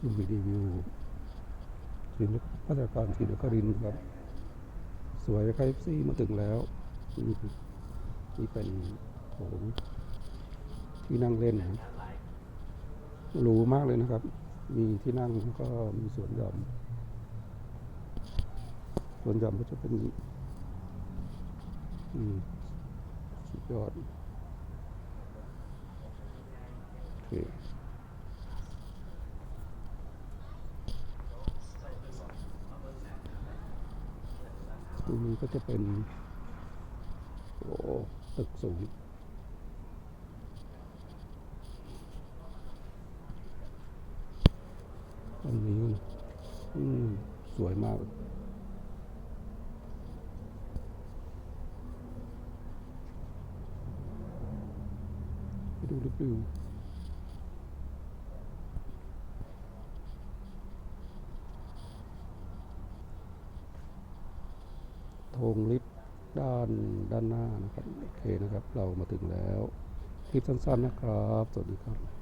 ดูวิดีวิวศิลปพัฒนาการศิลปครินทร์ครับ สวยครับซีมาถึงแล้วมนี่เป็นโถงที่นั่งเล่นนะหรูมากเลยนะครับ มีที่นั่งแล้วก็มีสวนหย่อมสวนหย่อมก็จะเป็น อืมสุดยอดโอเค ตรงนี้ก็จะเป็น โอ้ตึกสูงตรงนี้อืมสวยมากไปดูรีวิว ธงลิฟต์ด้านด้านหน้านะครับโอเคนะครับ เรามาถึงแล้ว คลิปสั้นๆนะครับ สวัสดีครับ